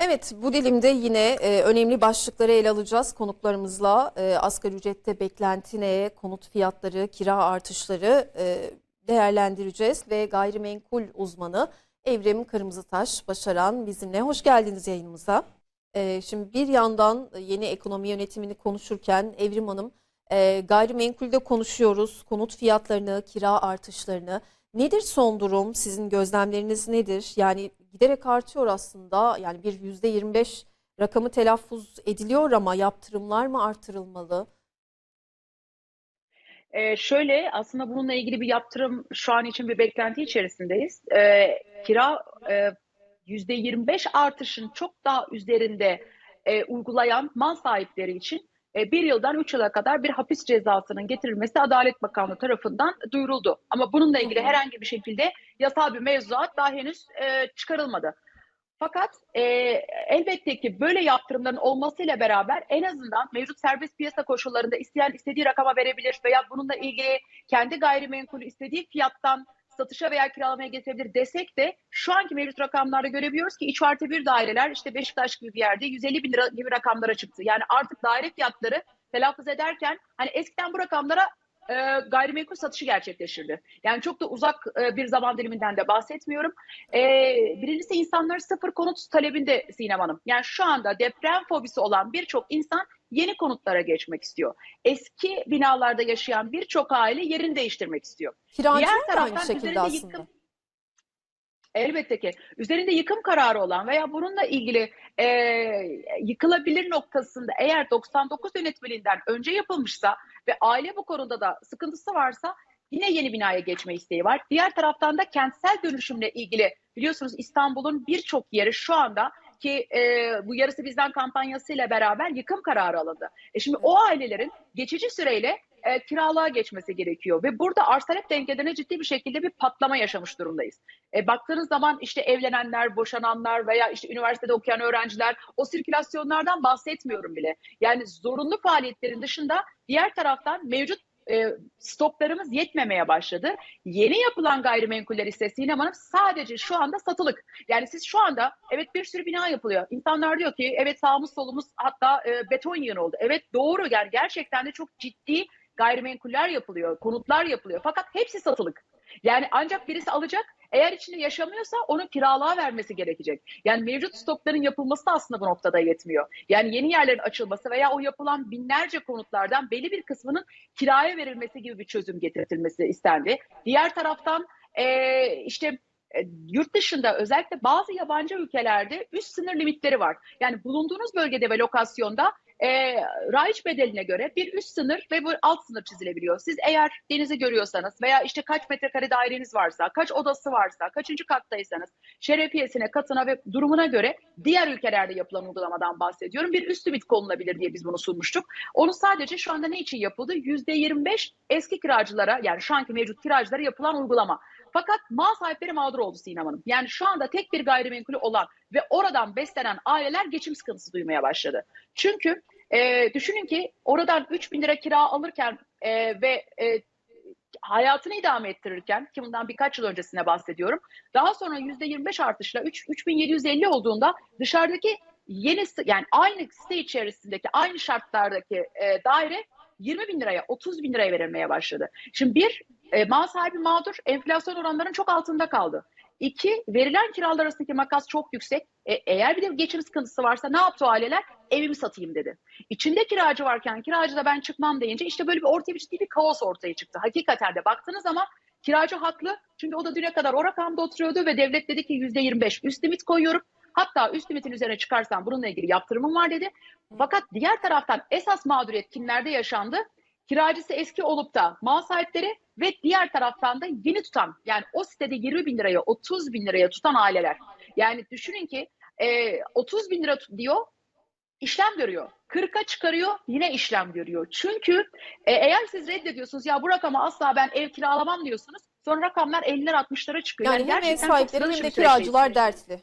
Evet, bu dilimde yine e, önemli başlıkları ele alacağız konuklarımızla. E, asgari ücrette beklenti ne, konut fiyatları, kira artışları e, değerlendireceğiz ve gayrimenkul uzmanı Evrim Kırmızıtaş Başaran bizimle. Hoş geldiniz yayınımıza. E, şimdi bir yandan yeni ekonomi yönetimini konuşurken Evrim Hanım e, gayrimenkulde konuşuyoruz. Konut fiyatlarını, kira artışlarını. Nedir son durum? Sizin gözlemleriniz nedir? Yani giderek artıyor aslında. Yani bir yüzde 25 rakamı telaffuz ediliyor ama yaptırımlar mı artırılmalı? Ee, şöyle aslında bununla ilgili bir yaptırım şu an için bir beklenti içerisindeyiz. Ee, kira e, %25 artışın çok daha üzerinde e, uygulayan mal sahipleri için e, bir yıldan üç yıla kadar bir hapis cezasının getirilmesi Adalet Bakanlığı tarafından duyuruldu. Ama bununla ilgili herhangi bir şekilde yasal bir mevzuat daha henüz e, çıkarılmadı. Fakat e, elbette ki böyle yaptırımların olmasıyla beraber en azından mevcut serbest piyasa koşullarında isteyen istediği rakama verebilir veya bununla ilgili kendi gayrimenkulü istediği fiyattan satışa veya kiralamaya getirebilir desek de şu anki mevcut rakamlarda görebiliyoruz ki 3 artı 1 daireler işte Beşiktaş gibi bir yerde 150 bin lira gibi rakamlara çıktı. Yani artık daire fiyatları telaffuz ederken hani eskiden bu rakamlara e, gayrimenkul satışı gerçekleşirdi. Yani çok da uzak e, bir zaman diliminden de bahsetmiyorum. E, birincisi insanlar sıfır konut talebinde Sinem Hanım. Yani şu anda deprem fobisi olan birçok insan yeni konutlara geçmek istiyor. Eski binalarda yaşayan birçok aile yerini değiştirmek istiyor. Diğer da aynı şekilde aslında. yıkım Elbette ki üzerinde yıkım kararı olan veya bununla ilgili e, yıkılabilir noktasında eğer 99 yönetmeliğinden önce yapılmışsa ve aile bu konuda da sıkıntısı varsa yine yeni binaya geçme isteği var. Diğer taraftan da kentsel dönüşümle ilgili biliyorsunuz İstanbul'un birçok yeri şu anda ki e, bu yarısı bizden kampanyasıyla beraber yıkım kararı alındı. E şimdi o ailelerin geçici süreyle e, kiralığa geçmesi gerekiyor ve burada arz talep dengelerine ciddi bir şekilde bir patlama yaşamış durumdayız. E, baktığınız zaman işte evlenenler, boşananlar veya işte üniversitede okuyan öğrenciler o sirkülasyonlardan bahsetmiyorum bile. Yani zorunlu faaliyetlerin dışında diğer taraftan mevcut e, stoklarımız yetmemeye başladı. Yeni yapılan gayrimenkuller ise Sinem sadece şu anda satılık. Yani siz şu anda evet bir sürü bina yapılıyor. İnsanlar diyor ki evet sağımız solumuz hatta e, beton yığını oldu. Evet doğru yani gerçekten de çok ciddi gayrimenkuller yapılıyor, konutlar yapılıyor. Fakat hepsi satılık. Yani ancak birisi alacak, eğer içinde yaşamıyorsa onu kiralığa vermesi gerekecek. Yani mevcut stokların yapılması da aslında bu noktada yetmiyor. Yani yeni yerlerin açılması veya o yapılan binlerce konutlardan belli bir kısmının kiraya verilmesi gibi bir çözüm getirtilmesi istendi. Diğer taraftan eee, işte e, yurt dışında özellikle bazı yabancı ülkelerde üst sınır limitleri var. Yani bulunduğunuz bölgede ve lokasyonda e, raiç bedeline göre bir üst sınır ve bu alt sınır çizilebiliyor. Siz eğer denizi görüyorsanız veya işte kaç metrekare daireniz varsa, kaç odası varsa, kaçıncı kattaysanız şerefiyesine, katına ve durumuna göre diğer ülkelerde yapılan uygulamadan bahsediyorum. Bir üst limit konulabilir diye biz bunu sunmuştuk. Onu sadece şu anda ne için yapıldı? %25 eski kiracılara yani şu anki mevcut kiracılara yapılan uygulama. Fakat mal sahipleri mağdur oldu Sinem Hanım. Yani şu anda tek bir gayrimenkulü olan ve oradan beslenen aileler geçim sıkıntısı duymaya başladı. Çünkü e, düşünün ki oradan 3 bin lira kira alırken e, ve e, hayatını idame ettirirken ki bundan birkaç yıl öncesine bahsediyorum. Daha sonra %25 artışla 3, 3750 olduğunda dışarıdaki yeni yani aynı site içerisindeki aynı şartlardaki e, daire 20 bin liraya 30 bin liraya verilmeye başladı. Şimdi bir e, mal sahibi mağdur enflasyon oranlarının çok altında kaldı. İki, verilen kiralar arasındaki makas çok yüksek. E, eğer bir de geçim sıkıntısı varsa ne yaptı o aileler? Evimi satayım dedi. İçinde kiracı varken kiracı da ben çıkmam deyince işte böyle bir ortaya bir ciddi bir kaos ortaya çıktı. Hakikaten de baktığınız zaman kiracı haklı. Çünkü o da düne kadar o rakamda oturuyordu ve devlet dedi ki %25 üst limit koyuyorum. Hatta üst limitin üzerine çıkarsam bununla ilgili yaptırımım var dedi. Fakat diğer taraftan esas mağduriyet kimlerde yaşandı? Kiracısı eski olup da mal sahipleri ve diğer taraftan da yeni tutan yani o sitede 20 bin liraya 30 bin liraya tutan aileler. Yani düşünün ki e, 30 bin lira diyor işlem görüyor. 40'a çıkarıyor yine işlem görüyor. Çünkü e, eğer siz reddediyorsunuz ya bu rakama asla ben ev kiralamam diyorsunuz. Sonra rakamlar 50'ler 60'lara çıkıyor. Yani hem ev sahipleri hem de kiracılar dertli.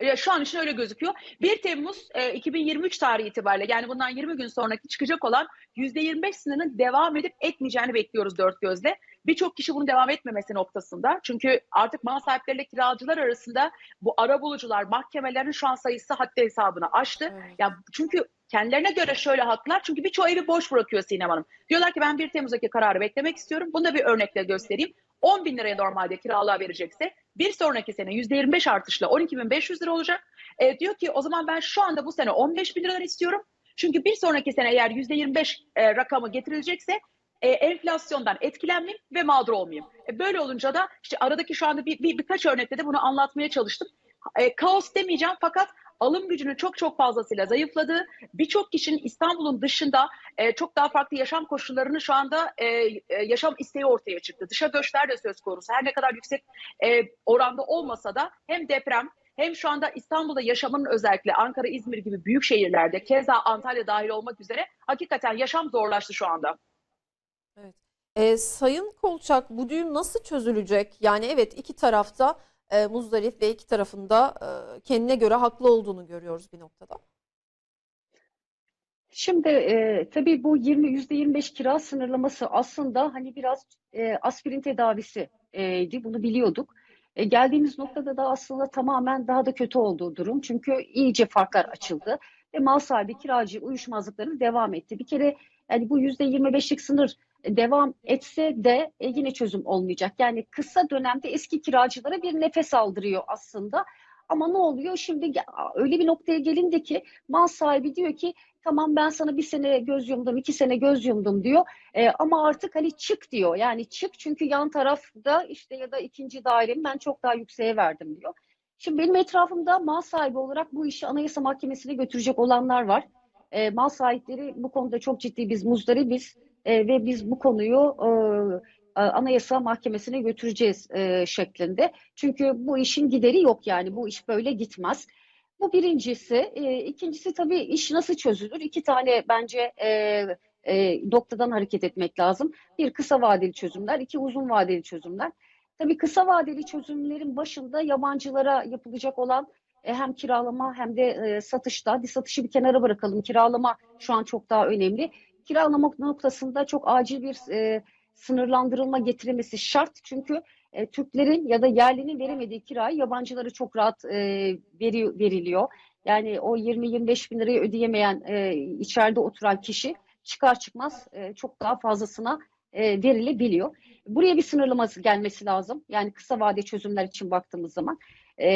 Ya şu an için öyle gözüküyor. 1 Temmuz e, 2023 tarihi itibariyle yani bundan 20 gün sonraki çıkacak olan %25 sınırının devam edip etmeyeceğini bekliyoruz dört gözle. Birçok kişi bunun devam etmemesi noktasında. Çünkü artık mal sahipleriyle kiracılar arasında bu arabulucular, mahkemelerin şu an sayısı haddi hesabını aştı. Evet. Ya çünkü kendilerine göre şöyle haklar. Çünkü birçoğu evi boş bırakıyor Sinem Hanım. Diyorlar ki ben 1 Temmuz'daki kararı beklemek istiyorum. Bunu da bir örnekle göstereyim. 10 bin liraya normalde kiralığa verecekse bir sonraki sene %25 artışla 12.500 lira olacak. E, diyor ki o zaman ben şu anda bu sene 15 bin lira istiyorum. Çünkü bir sonraki sene eğer %25 e, rakamı getirilecekse e, enflasyondan etkilenmeyeyim ve mağdur olmayayım. E, böyle olunca da işte aradaki şu anda bir, bir birkaç örnekte de bunu anlatmaya çalıştım. E, kaos demeyeceğim fakat alım gücünün çok çok fazlasıyla zayıfladığı, birçok kişinin İstanbul'un dışında e, çok daha farklı yaşam koşullarını şu anda e, e, yaşam isteği ortaya çıktı. Dışa göçler de söz konusu. Her ne kadar yüksek e, oranda olmasa da hem deprem hem şu anda İstanbul'da yaşamın özellikle Ankara, İzmir gibi büyük şehirlerde keza Antalya dahil olmak üzere hakikaten yaşam zorlaştı şu anda. E, Sayın Kolçak bu düğüm nasıl çözülecek? Yani evet iki tarafta e, muzdarip ve iki tarafında e, kendine göre haklı olduğunu görüyoruz bir noktada. Şimdi e, tabii bu 20 %25 kira sınırlaması aslında hani biraz e, aspirin tedavisi e. Bunu biliyorduk. E, geldiğimiz noktada da aslında tamamen daha da kötü olduğu durum. Çünkü iyice farklar açıldı ve mal sahibi kiracı uyuşmazlıkları devam etti. Bir kere yani bu %25'lik sınır devam etse de e, yine çözüm olmayacak. Yani kısa dönemde eski kiracılara bir nefes aldırıyor aslında. Ama ne oluyor? Şimdi öyle bir noktaya gelindi ki mal sahibi diyor ki tamam ben sana bir sene göz yumdum, iki sene göz yumdum diyor. E, ama artık hani çık diyor. Yani çık çünkü yan tarafta işte ya da ikinci dairemi ben çok daha yükseğe verdim diyor. Şimdi benim etrafımda mal sahibi olarak bu işi Anayasa Mahkemesi'ne götürecek olanlar var. E, mal sahipleri bu konuda çok ciddi biz muzdaribiz e, ve biz bu konuyu e, Anayasa Mahkemesi'ne götüreceğiz e, şeklinde. Çünkü bu işin gideri yok yani bu iş böyle gitmez. Bu birincisi. E, ikincisi tabii iş nasıl çözülür? İki tane bence e, e, noktadan hareket etmek lazım. Bir kısa vadeli çözümler, iki uzun vadeli çözümler. Tabii kısa vadeli çözümlerin başında yabancılara yapılacak olan e, hem kiralama hem de e, satışta. Hadi satışı bir kenara bırakalım. Kiralama şu an çok daha önemli. Kiralama noktasında çok acil bir e, sınırlandırılma getirilmesi şart. Çünkü e, Türklerin ya da yerlinin veremediği kirayı yabancılara çok rahat e, veri, veriliyor. Yani o 20-25 bin lirayı ödeyemeyen e, içeride oturan kişi çıkar çıkmaz e, çok daha fazlasına e, verilebiliyor. Buraya bir sınırlaması gelmesi lazım. Yani kısa vade çözümler için baktığımız zaman. E,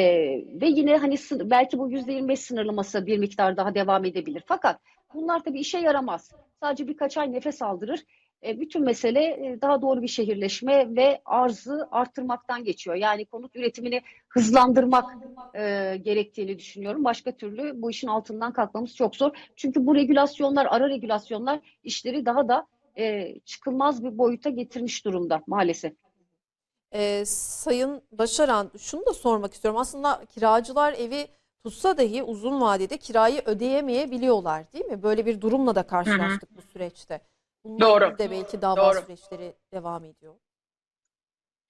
ve yine hani belki bu %25 sınırlaması bir miktar daha devam edebilir. Fakat bunlar tabii işe yaramaz. Sadece birkaç ay nefes aldırır. E, bütün mesele e, daha doğru bir şehirleşme ve arzı arttırmaktan geçiyor. Yani konut üretimini hızlandırmak e, gerektiğini düşünüyorum. Başka türlü bu işin altından kalkmamız çok zor. Çünkü bu regülasyonlar, ara regülasyonlar işleri daha da e, çıkılmaz bir boyuta getirmiş durumda maalesef. E, Sayın Başaran şunu da sormak istiyorum. Aslında kiracılar evi tutsa dahi uzun vadede kirayı ödeyemeyebiliyorlar değil mi? Böyle bir durumla da karşılaştık bu süreçte. Bununla Doğru. de belki dava Doğru. süreçleri devam ediyor.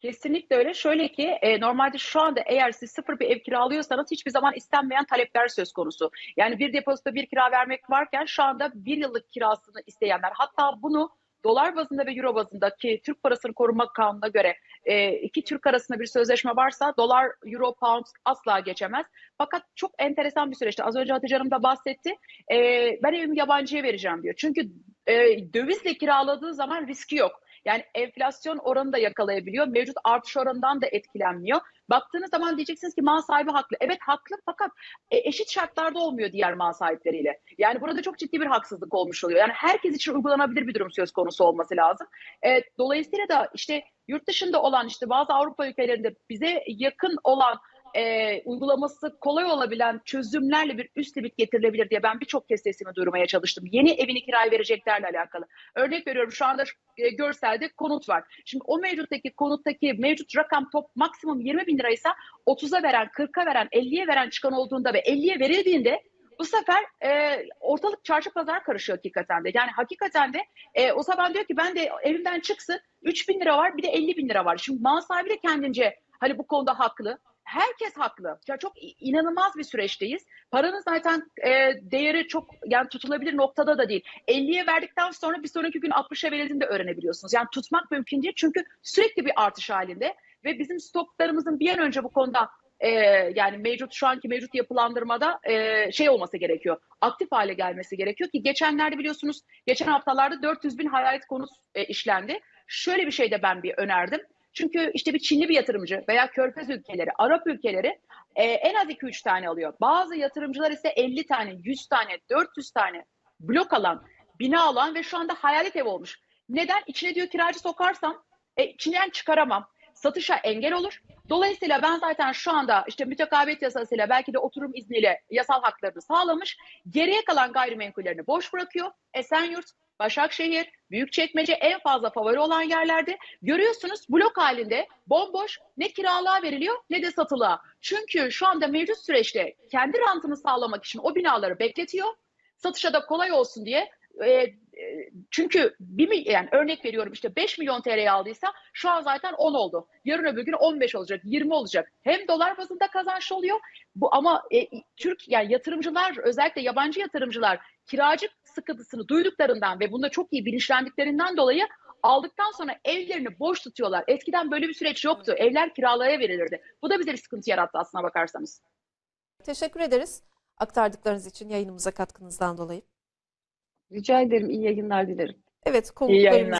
Kesinlikle öyle. Şöyle ki e, normalde şu anda eğer siz sıfır bir ev kiralıyorsanız hiçbir zaman istenmeyen talepler söz konusu. Yani bir depozito bir kira vermek varken şu anda bir yıllık kirasını isteyenler hatta bunu dolar bazında ve euro bazında ki Türk parasını koruma kanununa göre e, iki Türk arasında bir sözleşme varsa dolar, euro, pound asla geçemez. Fakat çok enteresan bir süreçte az önce Hatice Hanım da bahsetti. E, ben evimi yabancıya vereceğim diyor. Çünkü e, dövizle kiraladığı zaman riski yok. Yani enflasyon oranı da yakalayabiliyor. Mevcut artış oranından da etkilenmiyor. Baktığınız zaman diyeceksiniz ki mal sahibi haklı. Evet haklı fakat e, eşit şartlarda olmuyor diğer mal sahipleriyle. Yani burada çok ciddi bir haksızlık olmuş oluyor. Yani herkes için uygulanabilir bir durum söz konusu olması lazım. E, dolayısıyla da işte yurt dışında olan işte bazı Avrupa ülkelerinde bize yakın olan e, uygulaması kolay olabilen çözümlerle bir üst limit getirilebilir diye ben birçok kez sesimi duyurmaya çalıştım. Yeni evini kiraya vereceklerle alakalı. Örnek veriyorum şu anda e, görselde konut var. Şimdi o mevcuttaki konuttaki mevcut rakam top maksimum 20 bin liraysa 30'a veren, 40'a veren, 50'ye veren çıkan olduğunda ve 50'ye verildiğinde bu sefer e, ortalık çarşı pazar karışıyor hakikaten de. Yani hakikaten de e, o zaman diyor ki ben de evimden çıksın 3 bin lira var bir de 50 bin lira var. Şimdi mal sahibi de kendince hani bu konuda haklı. Herkes haklı. Ya çok inanılmaz bir süreçteyiz. Paranın zaten e, değeri çok yani tutulabilir noktada da değil. 50'ye verdikten sonra bir sonraki gün 60'a verildiğini de öğrenebiliyorsunuz. Yani tutmak mümkün değil çünkü sürekli bir artış halinde ve bizim stoklarımızın bir an önce bu konuda e, yani mevcut şu anki mevcut yapılandırmada e, şey olması gerekiyor. Aktif hale gelmesi gerekiyor ki geçenlerde biliyorsunuz geçen haftalarda 400 bin hayalet konut e, işlendi. Şöyle bir şey de ben bir önerdim. Çünkü işte bir Çinli bir yatırımcı veya Körfez ülkeleri, Arap ülkeleri e, en az 2-3 tane alıyor. Bazı yatırımcılar ise 50 tane, 100 tane, 400 tane blok alan, bina alan ve şu anda hayalet ev olmuş. Neden? İçine diyor kiracı sokarsam e, içinden çıkaramam. Satışa engel olur. Dolayısıyla ben zaten şu anda işte mütekabet yasasıyla belki de oturum izniyle yasal haklarını sağlamış. Geriye kalan gayrimenkullerini boş bırakıyor. Esenyurt, Başakşehir, Büyükçekmece en fazla favori olan yerlerde. Görüyorsunuz blok halinde bomboş ne kiralığa veriliyor ne de satılığa. Çünkü şu anda mevcut süreçte kendi rantını sağlamak için o binaları bekletiyor. Satışa da kolay olsun diye e, e, çünkü bir mil- yani örnek veriyorum işte 5 milyon TL'ye aldıysa şu an zaten 10 oldu. Yarın öbür gün 15 olacak, 20 olacak. Hem dolar bazında kazançlı oluyor. Bu ama e, Türk yani yatırımcılar özellikle yabancı yatırımcılar kiracı sıkıntısını duyduklarından ve bunda çok iyi bilinçlendiklerinden dolayı aldıktan sonra evlerini boş tutuyorlar. Eskiden böyle bir süreç yoktu. Evler kiralaya verilirdi. Bu da bize bir sıkıntı yarattı aslına bakarsanız. Teşekkür ederiz aktardıklarınız için yayınımıza katkınızdan dolayı. Rica ederim. iyi yayınlar dilerim. Evet konuklarımız